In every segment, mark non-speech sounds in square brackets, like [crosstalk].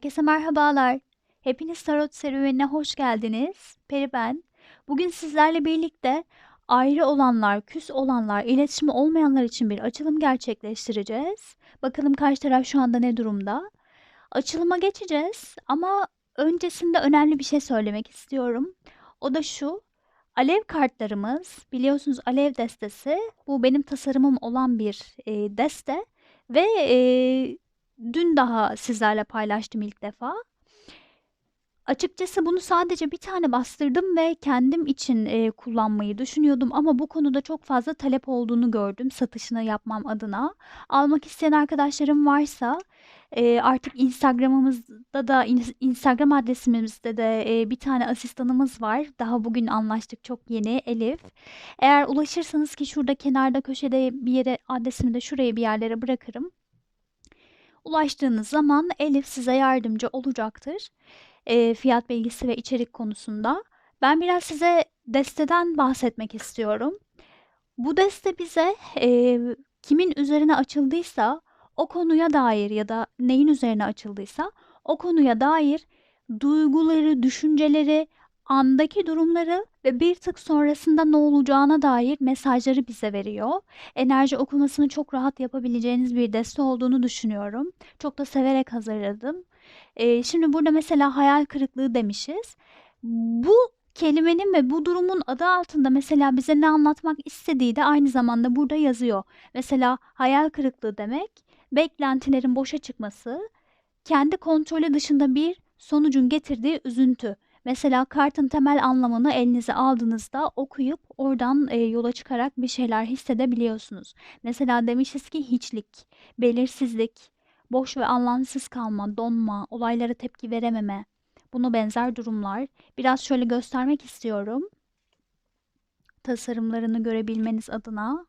Herkese merhabalar. Hepiniz Tarot serüvenine hoş geldiniz. Peri ben. Bugün sizlerle birlikte ayrı olanlar, küs olanlar, iletişimi olmayanlar için bir açılım gerçekleştireceğiz. Bakalım karşı taraf şu anda ne durumda? Açılıma geçeceğiz ama öncesinde önemli bir şey söylemek istiyorum. O da şu. Alev kartlarımız, biliyorsunuz alev destesi, bu benim tasarımım olan bir e, deste ve e, dün daha sizlerle paylaştım ilk defa. Açıkçası bunu sadece bir tane bastırdım ve kendim için e, kullanmayı düşünüyordum ama bu konuda çok fazla talep olduğunu gördüm satışını yapmam adına. Almak isteyen arkadaşlarım varsa e, artık Instagram'ımızda da in- Instagram adresimizde de e, bir tane asistanımız var. Daha bugün anlaştık çok yeni Elif. Eğer ulaşırsanız ki şurada kenarda köşede bir yere adresimi de şuraya bir yerlere bırakırım. Ulaştığınız zaman Elif size yardımcı olacaktır. Eee, fiyat bilgisi ve içerik konusunda. Ben biraz size desteden bahsetmek istiyorum. Bu deste bize eee, kimin üzerine açıldıysa o konuya dair ya da neyin üzerine açıldıysa o konuya dair duyguları, düşünceleri, andaki durumları ve bir tık sonrasında ne olacağına dair mesajları bize veriyor. Enerji okumasını çok rahat yapabileceğiniz bir deste olduğunu düşünüyorum. Çok da severek hazırladım. Ee, şimdi burada mesela hayal kırıklığı demişiz. Bu kelimenin ve bu durumun adı altında mesela bize ne anlatmak istediği de aynı zamanda burada yazıyor. Mesela hayal kırıklığı demek beklentilerin boşa çıkması, kendi kontrolü dışında bir sonucun getirdiği üzüntü. Mesela kartın temel anlamını elinize aldığınızda okuyup oradan e, yola çıkarak bir şeyler hissedebiliyorsunuz. Mesela demişiz ki hiçlik, belirsizlik, boş ve anlamsız kalma, donma, olaylara tepki verememe. Buna benzer durumlar. Biraz şöyle göstermek istiyorum. Tasarımlarını görebilmeniz adına.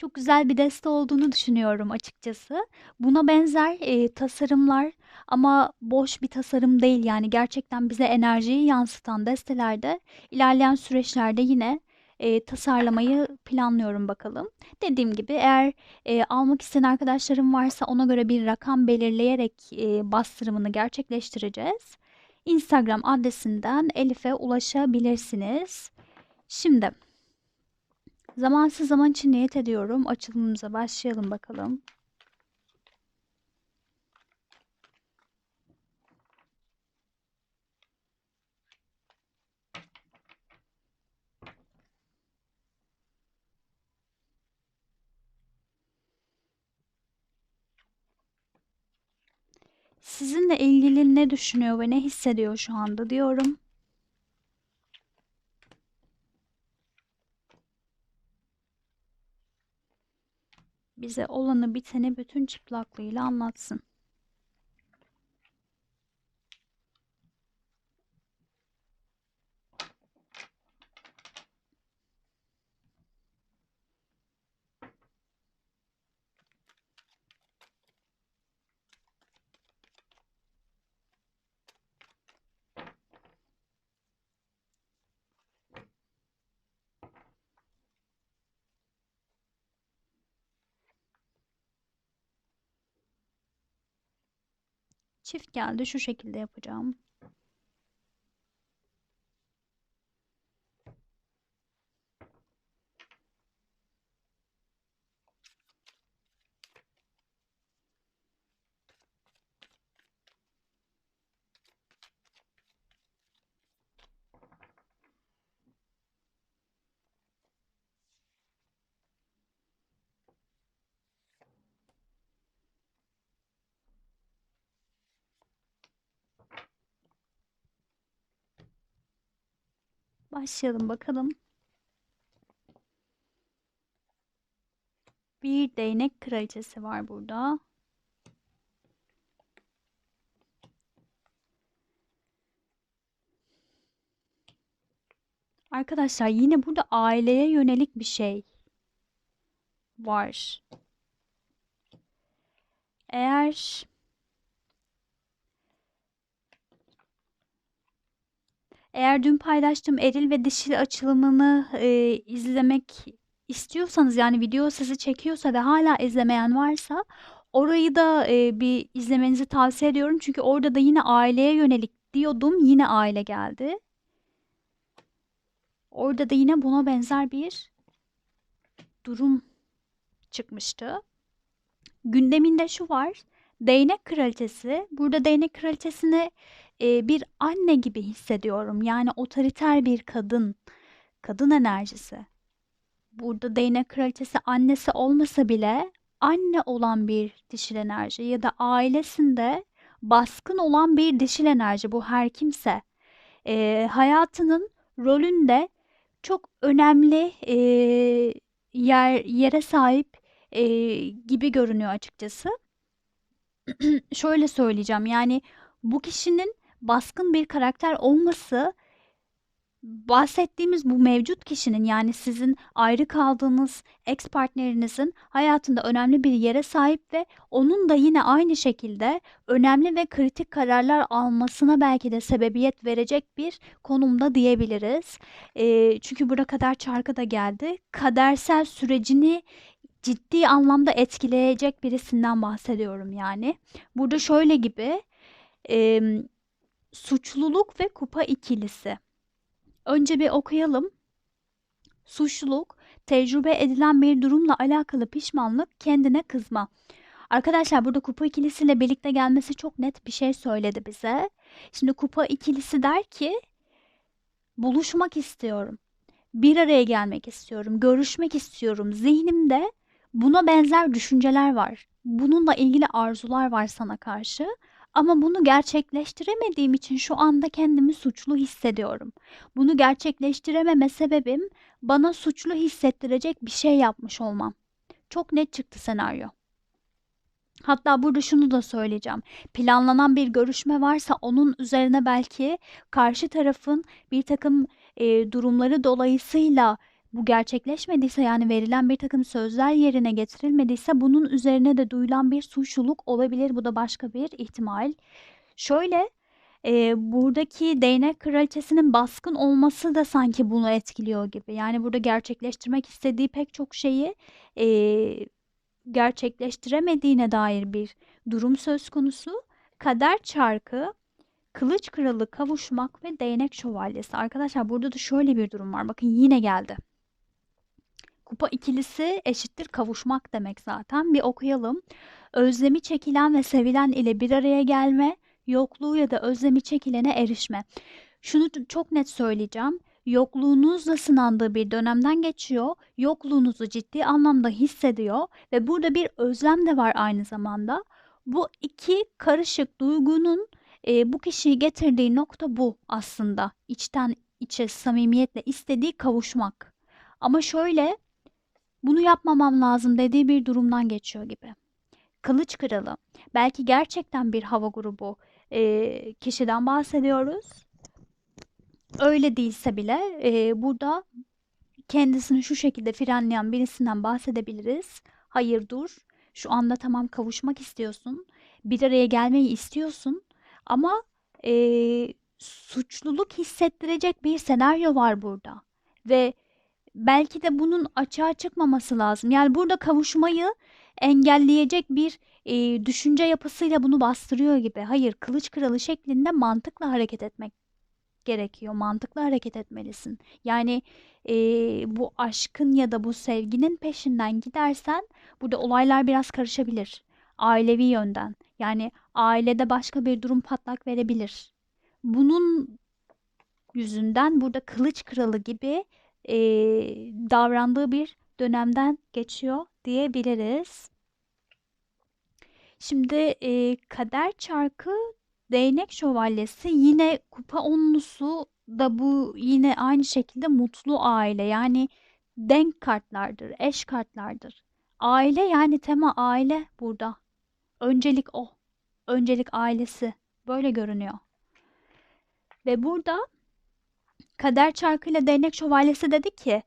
Çok güzel bir deste olduğunu düşünüyorum açıkçası. Buna benzer e, tasarımlar ama boş bir tasarım değil yani gerçekten bize enerjiyi yansıtan destelerde ilerleyen süreçlerde yine e, tasarlamayı planlıyorum bakalım. Dediğim gibi eğer e, almak isteyen arkadaşlarım varsa ona göre bir rakam belirleyerek e, bastırımını gerçekleştireceğiz. Instagram adresinden Elif'e ulaşabilirsiniz. Şimdi zamansız zaman için niyet ediyorum. Açılımımıza başlayalım bakalım. Sizinle ilgili ne düşünüyor ve ne hissediyor şu anda diyorum. Bize olanı biteni bütün çıplaklığıyla anlatsın. Çift geldi şu şekilde yapacağım. Başlayalım bakalım. Bir değnek kraliçesi var burada. Arkadaşlar yine burada aileye yönelik bir şey var. Eğer Eğer dün paylaştığım eril ve dişil açılımını e, izlemek istiyorsanız yani video sizi çekiyorsa ve hala izlemeyen varsa Orayı da e, bir izlemenizi tavsiye ediyorum. Çünkü orada da yine aileye yönelik diyordum. Yine aile geldi. Orada da yine buna benzer bir durum çıkmıştı. Gündeminde şu var. Değnek kraliçesi. Burada değnek kraliçesini bir anne gibi hissediyorum. Yani otoriter bir kadın. Kadın enerjisi. Burada değnek kraliçesi annesi olmasa bile anne olan bir dişil enerji ya da ailesinde baskın olan bir dişil enerji bu her kimse. E, hayatının rolünde çok önemli e, yer yere sahip e, gibi görünüyor açıkçası. [clears throat] Şöyle söyleyeceğim yani bu kişinin baskın bir karakter olması bahsettiğimiz bu mevcut kişinin yani sizin ayrı kaldığınız ex partnerinizin hayatında önemli bir yere sahip ve onun da yine aynı şekilde önemli ve kritik kararlar almasına belki de sebebiyet verecek bir konumda diyebiliriz. E, çünkü buraya kadar çarkı da geldi. Kadersel sürecini ciddi anlamda etkileyecek birisinden bahsediyorum yani. Burada şöyle gibi e, suçluluk ve kupa ikilisi. Önce bir okuyalım. Suçluluk, tecrübe edilen bir durumla alakalı pişmanlık, kendine kızma. Arkadaşlar burada kupa ikilisiyle birlikte gelmesi çok net bir şey söyledi bize. Şimdi kupa ikilisi der ki buluşmak istiyorum. Bir araya gelmek istiyorum, görüşmek istiyorum. Zihnimde buna benzer düşünceler var. Bununla ilgili arzular var sana karşı. Ama bunu gerçekleştiremediğim için şu anda kendimi suçlu hissediyorum. Bunu gerçekleştirememe sebebim bana suçlu hissettirecek bir şey yapmış olmam. Çok net çıktı senaryo. Hatta burada şunu da söyleyeceğim. Planlanan bir görüşme varsa onun üzerine belki karşı tarafın bir takım e, durumları dolayısıyla bu gerçekleşmediyse yani verilen bir takım sözler yerine getirilmediyse bunun üzerine de duyulan bir suçluluk olabilir. Bu da başka bir ihtimal. Şöyle e, buradaki değnek kraliçesinin baskın olması da sanki bunu etkiliyor gibi. Yani burada gerçekleştirmek istediği pek çok şeyi e, gerçekleştiremediğine dair bir durum söz konusu. Kader çarkı Kılıç kralı kavuşmak ve değnek şövalyesi. Arkadaşlar burada da şöyle bir durum var. Bakın yine geldi. Kupa ikilisi eşittir kavuşmak demek zaten. Bir okuyalım. Özlemi çekilen ve sevilen ile bir araya gelme, yokluğu ya da özlemi çekilene erişme. Şunu çok net söyleyeceğim. Yokluğunuzla sınandığı bir dönemden geçiyor. Yokluğunuzu ciddi anlamda hissediyor ve burada bir özlem de var aynı zamanda. Bu iki karışık duygunun e, bu kişiyi getirdiği nokta bu aslında. İçten içe samimiyetle istediği kavuşmak. Ama şöyle bunu yapmamam lazım dediği bir durumdan geçiyor gibi. Kılıç kralı. Belki gerçekten bir hava grubu e, kişiden bahsediyoruz. Öyle değilse bile e, burada kendisini şu şekilde frenleyen birisinden bahsedebiliriz. Hayır dur. Şu anda tamam kavuşmak istiyorsun. Bir araya gelmeyi istiyorsun. Ama e, suçluluk hissettirecek bir senaryo var burada. Ve belki de bunun açığa çıkmaması lazım. Yani burada kavuşmayı engelleyecek bir e, düşünce yapısıyla bunu bastırıyor gibi. Hayır, kılıç kralı şeklinde mantıkla hareket etmek gerekiyor. Mantıklı hareket etmelisin. Yani e, bu aşkın ya da bu sevginin peşinden gidersen burada olaylar biraz karışabilir. Ailevi yönden. Yani ailede başka bir durum patlak verebilir. Bunun yüzünden burada kılıç kralı gibi e, davrandığı bir dönemden geçiyor diyebiliriz. Şimdi e, kader çarkı değnek şövalyesi yine kupa onlusu da bu yine aynı şekilde mutlu aile yani denk kartlardır, eş kartlardır. Aile yani tema aile burada. Öncelik o. Öncelik ailesi. Böyle görünüyor. Ve burada Kader Çarkı'yla Değnek Şövalyesi dedi ki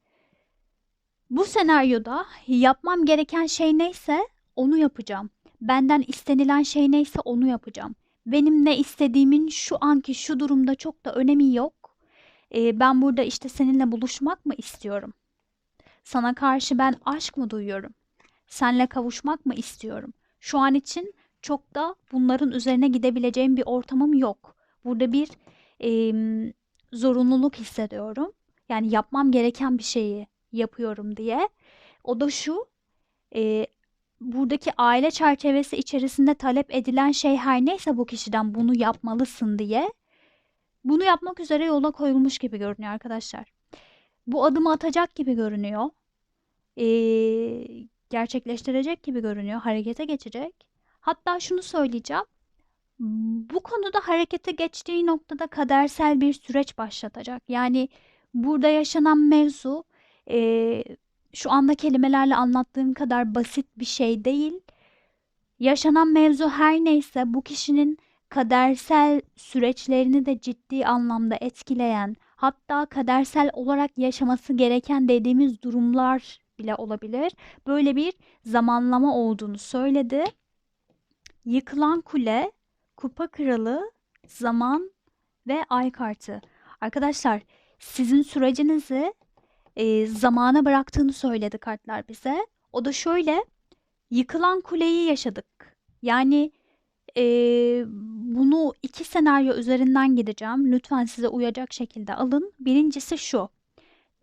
bu senaryoda yapmam gereken şey neyse onu yapacağım. Benden istenilen şey neyse onu yapacağım. Benim ne istediğimin şu anki şu durumda çok da önemi yok. Ee, ben burada işte seninle buluşmak mı istiyorum? Sana karşı ben aşk mı duyuyorum? Senle kavuşmak mı istiyorum? Şu an için çok da bunların üzerine gidebileceğim bir ortamım yok. Burada bir em, zorunluluk hissediyorum. Yani yapmam gereken bir şeyi yapıyorum diye. O da şu, e, buradaki aile çerçevesi içerisinde talep edilen şey her neyse bu kişiden bunu yapmalısın diye bunu yapmak üzere yola koyulmuş gibi görünüyor arkadaşlar. Bu adımı atacak gibi görünüyor. Ee, gerçekleştirecek gibi görünüyor. Harekete geçecek. Hatta şunu söyleyeceğim. Bu konuda harekete geçtiği noktada kadersel bir süreç başlatacak. Yani burada yaşanan mevzu e, şu anda kelimelerle anlattığım kadar basit bir şey değil. Yaşanan mevzu her neyse bu kişinin kadersel süreçlerini de ciddi anlamda etkileyen, hatta kadersel olarak yaşaması gereken dediğimiz durumlar bile olabilir. Böyle bir zamanlama olduğunu söyledi. Yıkılan kule, kupa kralı, zaman ve ay kartı. Arkadaşlar sizin sürecinizi e, zamana bıraktığını söyledi kartlar bize. O da şöyle yıkılan kuleyi yaşadık. Yani e, bunu iki senaryo üzerinden gideceğim. Lütfen size uyacak şekilde alın. Birincisi şu.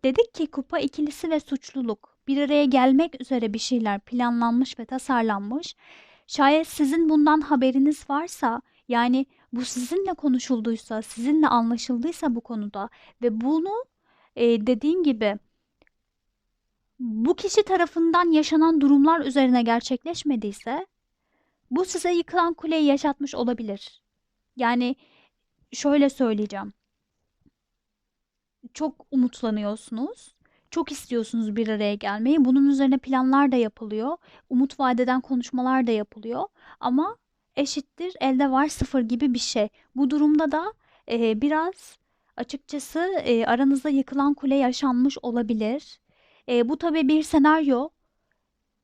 Dedik ki kupa ikilisi ve suçluluk bir araya gelmek üzere bir şeyler planlanmış ve tasarlanmış. Şayet sizin bundan haberiniz varsa yani bu sizinle konuşulduysa, sizinle anlaşıldıysa bu konuda ve bunu e, dediğim gibi bu kişi tarafından yaşanan durumlar üzerine gerçekleşmediyse bu size yıkılan kuleyi yaşatmış olabilir. Yani şöyle söyleyeceğim. Çok umutlanıyorsunuz. Çok istiyorsunuz bir araya gelmeyi. Bunun üzerine planlar da yapılıyor. Umut vadeden konuşmalar da yapılıyor. Ama eşittir elde var sıfır gibi bir şey. Bu durumda da e, biraz açıkçası e, aranızda yıkılan kule yaşanmış olabilir. E, bu tabii bir senaryo.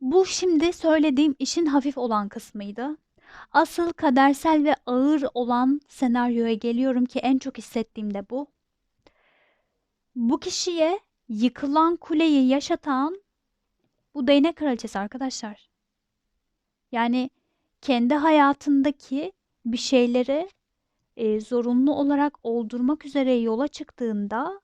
Bu şimdi söylediğim işin hafif olan kısmıydı. Asıl kadersel ve ağır olan senaryoya geliyorum ki en çok hissettiğim de bu. Bu kişiye yıkılan kuleyi yaşatan bu değnek kraliçesi arkadaşlar. Yani kendi hayatındaki bir şeyleri e, zorunlu olarak oldurmak üzere yola çıktığında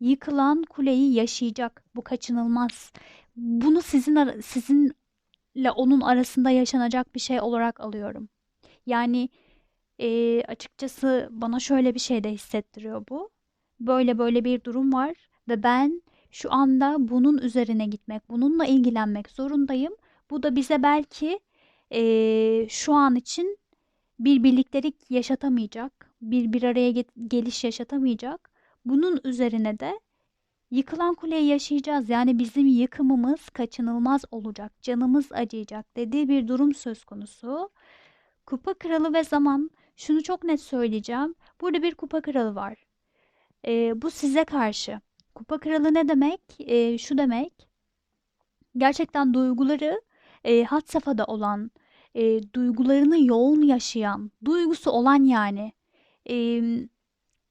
yıkılan kuleyi yaşayacak. Bu kaçınılmaz. Bunu sizin sizinle onun arasında yaşanacak bir şey olarak alıyorum. Yani e, açıkçası bana şöyle bir şey de hissettiriyor bu. Böyle böyle bir durum var ve ben şu anda bunun üzerine gitmek, bununla ilgilenmek zorundayım. Bu da bize belki e, şu an için bir birliktelik yaşatamayacak, bir bir araya get- geliş yaşatamayacak. Bunun üzerine de yıkılan kuleyi yaşayacağız. Yani bizim yıkımımız kaçınılmaz olacak, canımız acıyacak dediği bir durum söz konusu. Kupa kralı ve zaman şunu çok net söyleyeceğim. Burada bir kupa kralı var. Ee, bu size karşı. Kupa kralı ne demek? Ee, şu demek. Gerçekten duyguları e, had safhada olan, e, duygularını yoğun yaşayan, duygusu olan yani. E,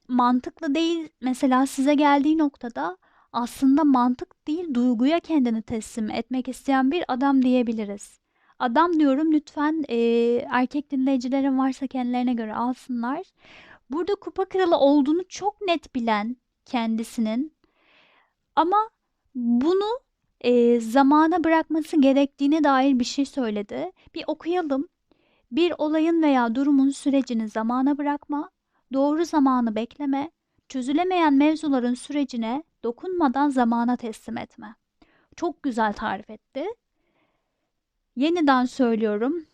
mantıklı değil mesela size geldiği noktada aslında mantık değil duyguya kendini teslim etmek isteyen bir adam diyebiliriz. Adam diyorum lütfen e, erkek dinleyicilerin varsa kendilerine göre alsınlar. Burada kupa kralı olduğunu çok net bilen kendisinin ama bunu e, zamana bırakması gerektiğine dair bir şey söyledi. Bir okuyalım. Bir olayın veya durumun sürecini zamana bırakma, doğru zamanı bekleme, çözülemeyen mevzuların sürecine dokunmadan zamana teslim etme. Çok güzel tarif etti. Yeniden söylüyorum.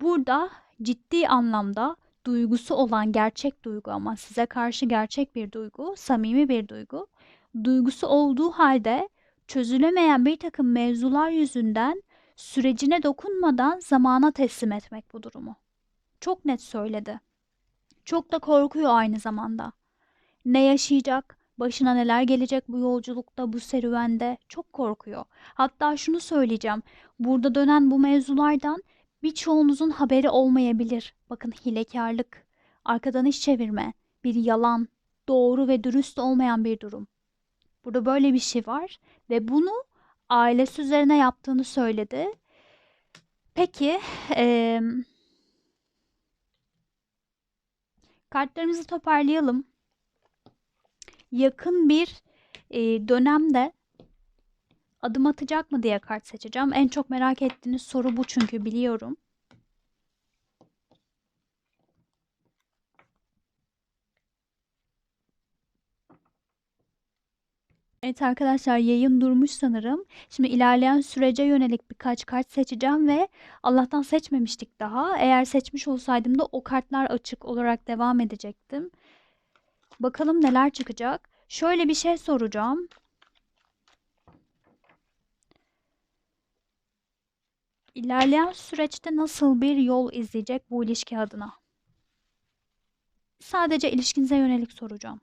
Burada ciddi anlamda duygusu olan gerçek duygu ama size karşı gerçek bir duygu, samimi bir duygu. Duygusu olduğu halde çözülemeyen bir takım mevzular yüzünden sürecine dokunmadan zamana teslim etmek bu durumu. Çok net söyledi. Çok da korkuyor aynı zamanda. Ne yaşayacak, başına neler gelecek bu yolculukta, bu serüvende çok korkuyor. Hatta şunu söyleyeceğim. Burada dönen bu mevzulardan birçoğunuzun haberi olmayabilir. Bakın hilekarlık, arkadan iş çevirme, bir yalan, doğru ve dürüst olmayan bir durum. Burada böyle bir şey var ve bunu ailesi üzerine yaptığını söyledi. Peki, emm kartlarımızı toparlayalım. Yakın bir, eee, dönemde adım atacak mı diye kart seçeceğim. En çok merak ettiğiniz soru bu çünkü biliyorum. Evet arkadaşlar yayın durmuş sanırım. Şimdi ilerleyen sürece yönelik birkaç kart seçeceğim ve Allah'tan seçmemiştik daha. Eğer seçmiş olsaydım da o kartlar açık olarak devam edecektim. Bakalım neler çıkacak. Şöyle bir şey soracağım. İlerleyen süreçte nasıl bir yol izleyecek bu ilişki adına? Sadece ilişkinize yönelik soracağım.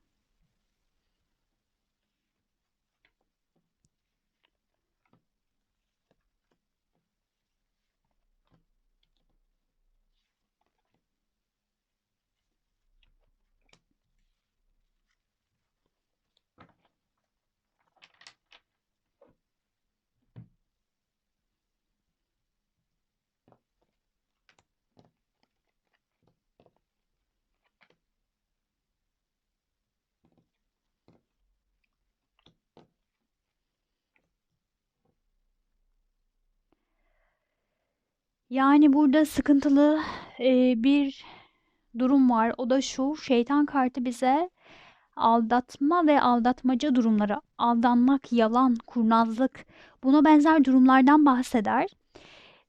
Yani burada sıkıntılı e, bir durum var. O da şu. Şeytan kartı bize aldatma ve aldatmaca durumları, aldanmak, yalan, kurnazlık, buna benzer durumlardan bahseder.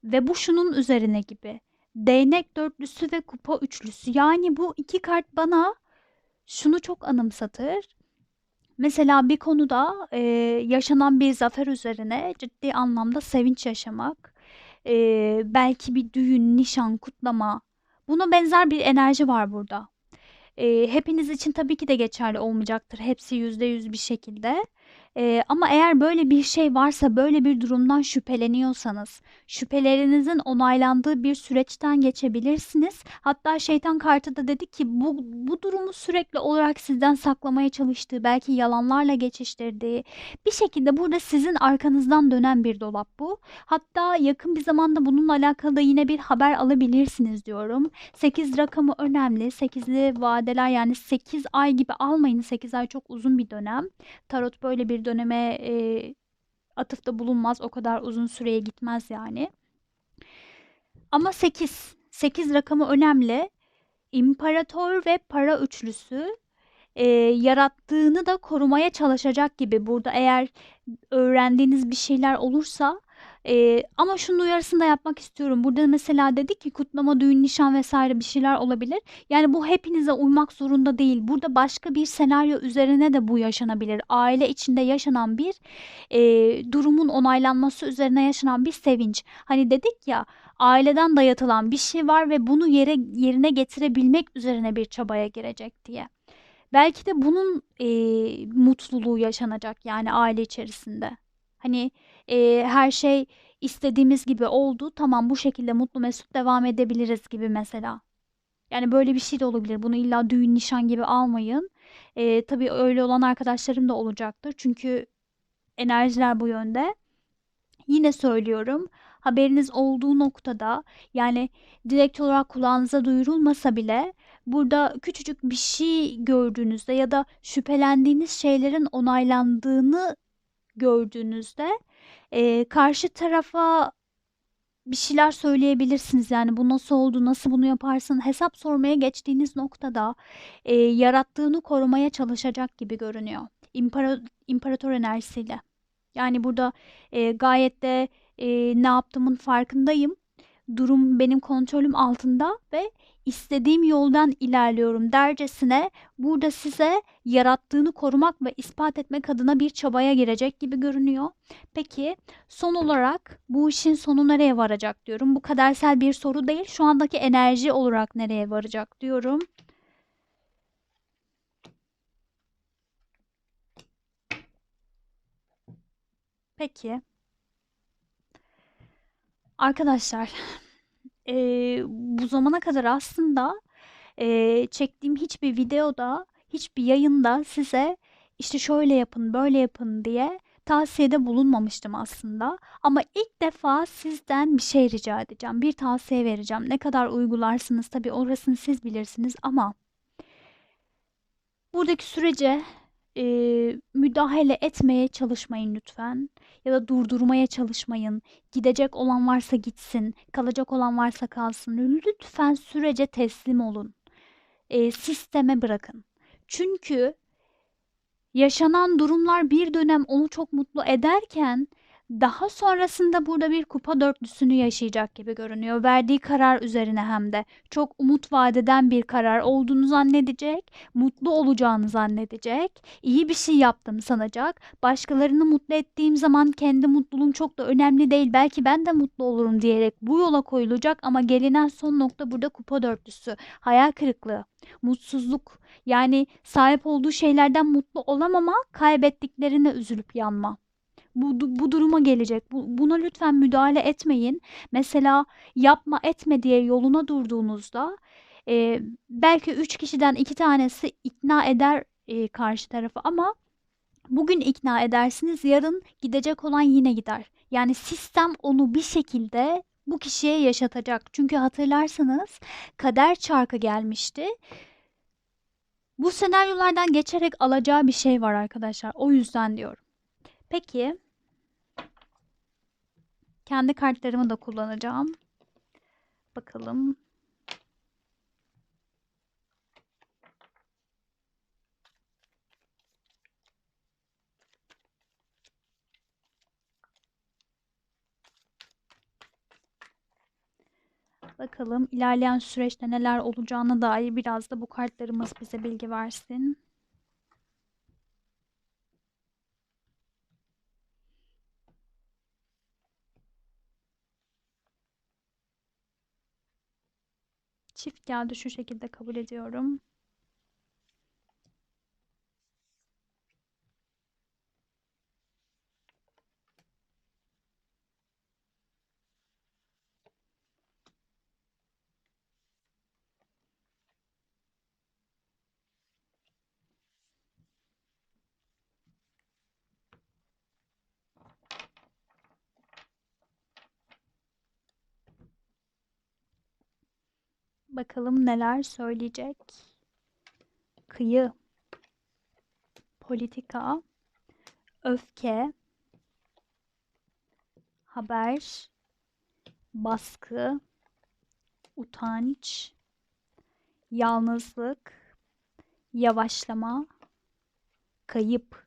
Ve bu şunun üzerine gibi. Değnek dörtlüsü ve kupa üçlüsü. Yani bu iki kart bana şunu çok anımsatır. Mesela bir konuda e, yaşanan bir zafer üzerine ciddi anlamda sevinç yaşamak, e, belki bir düğün, nişan, kutlama, buna benzer bir enerji var burada. E, hepiniz için tabii ki de geçerli olmayacaktır. Hepsi yüzde yüz bir şekilde. Ee, ama eğer böyle bir şey varsa, böyle bir durumdan şüpheleniyorsanız, şüphelerinizin onaylandığı bir süreçten geçebilirsiniz. Hatta şeytan kartı da dedi ki bu, bu durumu sürekli olarak sizden saklamaya çalıştığı, belki yalanlarla geçiştirdiği bir şekilde burada sizin arkanızdan dönen bir dolap bu. Hatta yakın bir zamanda bununla alakalı da yine bir haber alabilirsiniz diyorum. 8 rakamı önemli. 8'li vadeler yani 8 ay gibi almayın. 8 ay çok uzun bir dönem. Tarot böyle bir döneme e, atıfta bulunmaz. O kadar uzun süreye gitmez yani. Ama 8. 8 rakamı önemli. İmparator ve para üçlüsü e, yarattığını da korumaya çalışacak gibi. Burada eğer öğrendiğiniz bir şeyler olursa ee, ama şunun uyarısını da yapmak istiyorum. Burada mesela dedik ki kutlama, düğün, nişan vesaire bir şeyler olabilir. Yani bu hepinize uymak zorunda değil. Burada başka bir senaryo üzerine de bu yaşanabilir. Aile içinde yaşanan bir e, durumun onaylanması üzerine yaşanan bir sevinç. Hani dedik ya aileden dayatılan bir şey var ve bunu yere yerine getirebilmek üzerine bir çabaya girecek diye. Belki de bunun e, mutluluğu yaşanacak yani aile içerisinde. Hani e, her şey istediğimiz gibi oldu. Tamam bu şekilde mutlu mesut devam edebiliriz gibi mesela. Yani böyle bir şey de olabilir. Bunu illa düğün nişan gibi almayın. E, tabii öyle olan arkadaşlarım da olacaktır. Çünkü enerjiler bu yönde. Yine söylüyorum. Haberiniz olduğu noktada yani direkt olarak kulağınıza duyurulmasa bile burada küçücük bir şey gördüğünüzde ya da şüphelendiğiniz şeylerin onaylandığını gördüğünüzde e, karşı tarafa bir şeyler söyleyebilirsiniz. Yani bu nasıl oldu, nasıl bunu yaparsın hesap sormaya geçtiğiniz noktada e, yarattığını korumaya çalışacak gibi görünüyor. İmpara, imparator enerjisiyle. Yani burada e, gayet de e, ne yaptığımın farkındayım. Durum benim kontrolüm altında ve istediğim yoldan ilerliyorum dercesine burada size yarattığını korumak ve ispat etmek adına bir çabaya girecek gibi görünüyor. Peki son olarak bu işin sonu nereye varacak diyorum. Bu kadersel bir soru değil. Şu andaki enerji olarak nereye varacak diyorum. Peki. Arkadaşlar Eee, bu zamana kadar aslında, eee, çektiğim hiçbir videoda, hiçbir yayında size işte şöyle yapın, böyle yapın diye tavsiyede bulunmamıştım aslında. Ama ilk defa sizden bir şey rica edeceğim. Bir tavsiye vereceğim. Ne kadar uygularsınız tabii orasını siz bilirsiniz ama buradaki sürece e, müdahale etmeye çalışmayın lütfen. Ya da durdurmaya çalışmayın. Gidecek olan varsa gitsin, kalacak olan varsa kalsın. Lütfen sürece teslim olun. E, sisteme bırakın. Çünkü yaşanan durumlar bir dönem onu çok mutlu ederken daha sonrasında burada bir kupa dörtlüsünü yaşayacak gibi görünüyor. Verdiği karar üzerine hem de çok umut vadeden bir karar olduğunu zannedecek, mutlu olacağını zannedecek, iyi bir şey yaptım sanacak. Başkalarını mutlu ettiğim zaman kendi mutluluğum çok da önemli değil. Belki ben de mutlu olurum diyerek bu yola koyulacak ama gelinen son nokta burada kupa dörtlüsü. Hayal kırıklığı, mutsuzluk. Yani sahip olduğu şeylerden mutlu olamama, kaybettiklerine üzülüp yanma bu, bu duruma gelecek. Bu, buna lütfen müdahale etmeyin. Mesela yapma etme diye yoluna durduğunuzda e, belki üç kişiden iki tanesi ikna eder e, karşı tarafı ama bugün ikna edersiniz yarın gidecek olan yine gider. Yani sistem onu bir şekilde bu kişiye yaşatacak. Çünkü hatırlarsanız kader çarkı gelmişti. Bu senaryolardan geçerek alacağı bir şey var arkadaşlar. O yüzden diyorum. Peki kendi kartlarımı da kullanacağım. Bakalım. Bakalım ilerleyen süreçte neler olacağına dair biraz da bu kartlarımız bize bilgi versin. Çift geldi şu şekilde kabul ediyorum. Bakalım neler söyleyecek. Kıyı, politika, öfke, haber, baskı, utanç, yalnızlık, yavaşlama, kayıp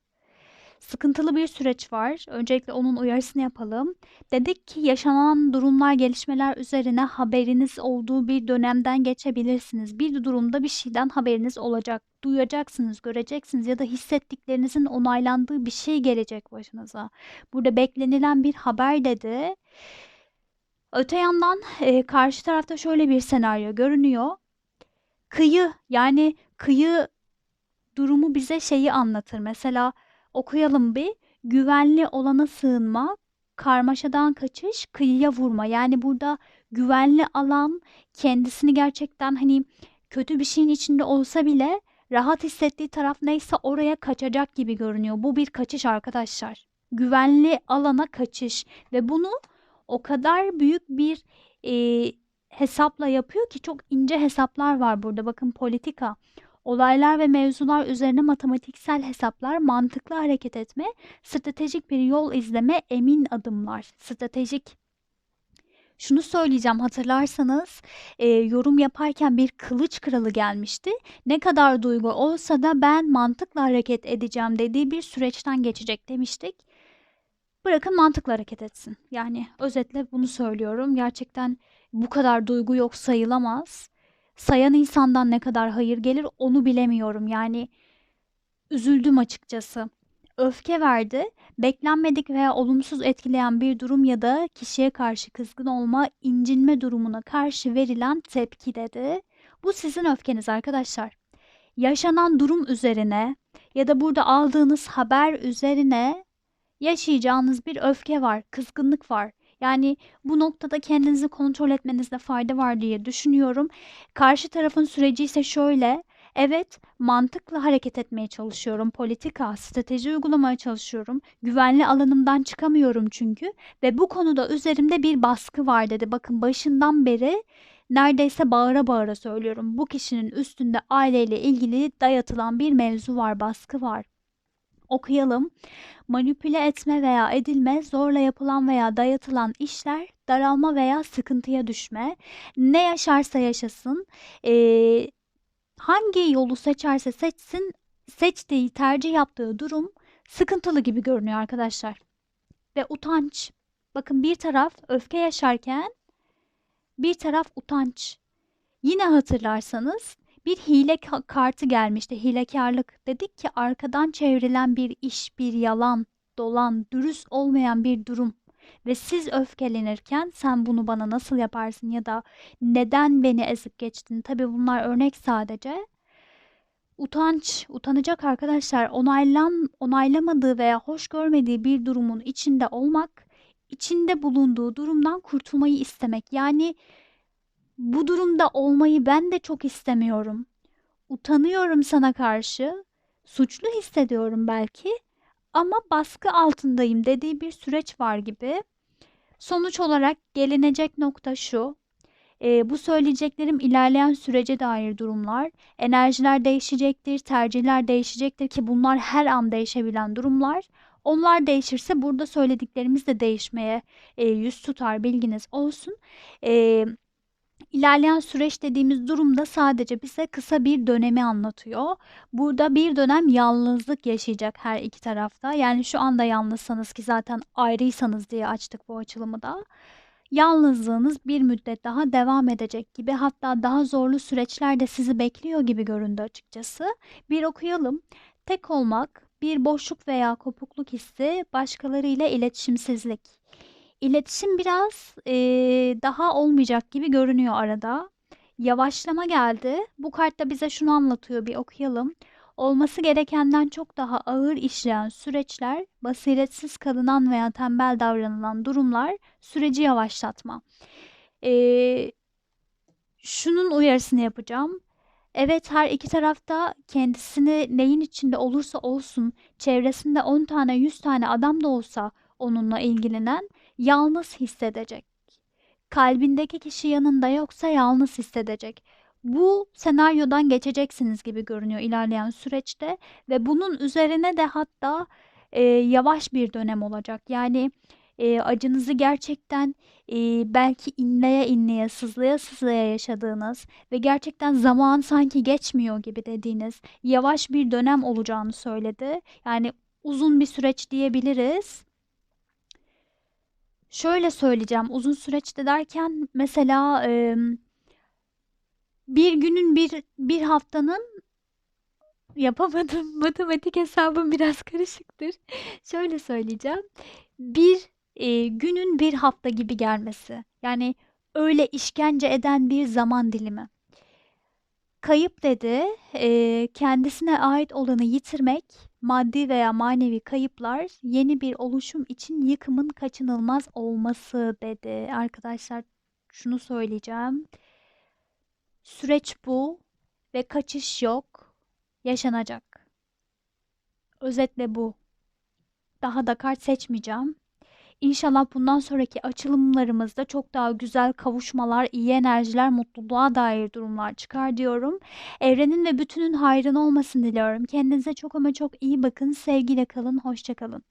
sıkıntılı bir süreç var. Öncelikle onun uyarısını yapalım. Dedik ki yaşanan durumlar, gelişmeler üzerine haberiniz olduğu bir dönemden geçebilirsiniz. Bir durumda bir şeyden haberiniz olacak. Duyacaksınız, göreceksiniz ya da hissettiklerinizin onaylandığı bir şey gelecek başınıza. Burada beklenilen bir haber dedi. Öte yandan e, karşı tarafta şöyle bir senaryo görünüyor. Kıyı yani kıyı durumu bize şeyi anlatır. Mesela Okuyalım bir. Güvenli olana sığınma, karmaşadan kaçış, kıyıya vurma. Yani burada güvenli alan kendisini gerçekten hani kötü bir şeyin içinde olsa bile rahat hissettiği taraf neyse oraya kaçacak gibi görünüyor. Bu bir kaçış arkadaşlar. Güvenli alana kaçış ve bunu o kadar büyük bir e, hesapla yapıyor ki çok ince hesaplar var burada. Bakın politika. Olaylar ve mevzular üzerine matematiksel hesaplar, mantıklı hareket etme, stratejik bir yol izleme, emin adımlar. Stratejik şunu söyleyeceğim hatırlarsanız e, yorum yaparken bir kılıç kralı gelmişti. Ne kadar duygu olsa da ben mantıkla hareket edeceğim dediği bir süreçten geçecek demiştik. Bırakın mantıkla hareket etsin. Yani özetle bunu söylüyorum. Gerçekten bu kadar duygu yok sayılamaz sayan insandan ne kadar hayır gelir onu bilemiyorum. Yani üzüldüm açıkçası. Öfke verdi. Beklenmedik veya olumsuz etkileyen bir durum ya da kişiye karşı kızgın olma, incinme durumuna karşı verilen tepki dedi. Bu sizin öfkeniz arkadaşlar. Yaşanan durum üzerine ya da burada aldığınız haber üzerine yaşayacağınız bir öfke var, kızgınlık var. Yani bu noktada kendinizi kontrol etmenizde fayda var diye düşünüyorum. Karşı tarafın süreci ise şöyle. Evet, mantıkla hareket etmeye çalışıyorum. Politika, strateji uygulamaya çalışıyorum. Güvenli alanımdan çıkamıyorum çünkü ve bu konuda üzerimde bir baskı var dedi. Bakın başından beri neredeyse bağıra bağıra söylüyorum. Bu kişinin üstünde aileyle ilgili dayatılan bir mevzu var, baskı var. Okuyalım. Manipüle etme veya edilme, zorla yapılan veya dayatılan işler, daralma veya sıkıntıya düşme. Ne yaşarsa yaşasın, eee, hangi yolu seçerse seçsin, seçtiği, tercih yaptığı durum sıkıntılı gibi görünüyor arkadaşlar. Ve utanç. Bakın bir taraf öfke yaşarken bir taraf utanç. Yine hatırlarsanız bir hile ka- kartı gelmişti. Hilekarlık. Dedik ki arkadan çevrilen bir iş, bir yalan, dolan, dürüst olmayan bir durum. Ve siz öfkelenirken sen bunu bana nasıl yaparsın ya da neden beni ezip geçtin? Tabii bunlar örnek sadece. Utanç, utanacak arkadaşlar onaylan, onaylamadığı veya hoş görmediği bir durumun içinde olmak, içinde bulunduğu durumdan kurtulmayı istemek. Yani bu durumda olmayı ben de çok istemiyorum. Utanıyorum sana karşı. Suçlu hissediyorum belki ama baskı altındayım dediği bir süreç var gibi. Sonuç olarak gelinecek nokta şu. e, bu söyleyeceklerim ilerleyen sürece dair durumlar. Enerjiler değişecektir, tercihler değişecektir ki bunlar her an değişebilen durumlar. Onlar değişirse burada söylediklerimiz de değişmeye e, yüz tutar bilginiz olsun. E, İlerleyen süreç dediğimiz durumda sadece bize kısa bir dönemi anlatıyor. Burada bir dönem yalnızlık yaşayacak her iki tarafta. Yani şu anda yalnızsanız ki zaten ayrıysanız diye açtık bu açılımı da. Yalnızlığınız bir müddet daha devam edecek gibi hatta daha zorlu süreçler de sizi bekliyor gibi göründü açıkçası. Bir okuyalım. Tek olmak, bir boşluk veya kopukluk hissi, başkalarıyla iletişimsizlik. İletişim biraz eee, daha olmayacak gibi görünüyor arada. Yavaşlama geldi. Bu kart da bize şunu anlatıyor bir okuyalım. Olması gerekenden çok daha ağır işleyen süreçler, basiretsiz kalınan veya tembel davranılan durumlar süreci yavaşlatma. Eee, şunun uyarısını yapacağım. Evet her iki tarafta kendisini neyin içinde olursa olsun çevresinde 10 tane 100 tane adam da olsa onunla ilgilenen yalnız hissedecek. Kalbindeki kişi yanında yoksa yalnız hissedecek. Bu senaryodan geçeceksiniz gibi görünüyor ilerleyen süreçte ve bunun üzerine de hatta e, yavaş bir dönem olacak. Yani e, acınızı gerçekten e, belki inleye inleye, sızlaya sızlaya yaşadığınız ve gerçekten zaman sanki geçmiyor gibi dediğiniz yavaş bir dönem olacağını söyledi. Yani uzun bir süreç diyebiliriz. Şöyle söyleyeceğim, uzun süreçte derken mesela e, bir günün bir bir haftanın yapamadım [laughs] matematik hesabım biraz karışıktır. Şöyle söyleyeceğim, bir e, günün bir hafta gibi gelmesi. Yani öyle işkence eden bir zaman dilimi. Kayıp dedi, eee, kendisine ait olanı yitirmek, maddi veya manevi kayıplar, yeni bir oluşum için yıkımın kaçınılmaz olması dedi. Arkadaşlar şunu söyleyeceğim. Süreç bu ve kaçış yok, yaşanacak. Özetle bu. Daha da kart seçmeyeceğim. İnşallah bundan sonraki açılımlarımızda çok daha güzel kavuşmalar, iyi enerjiler, mutluluğa dair durumlar çıkar diyorum. Evrenin ve bütünün hayrına olmasını diliyorum. Kendinize çok ama çok iyi bakın. Sevgiyle kalın, hoşça kalın.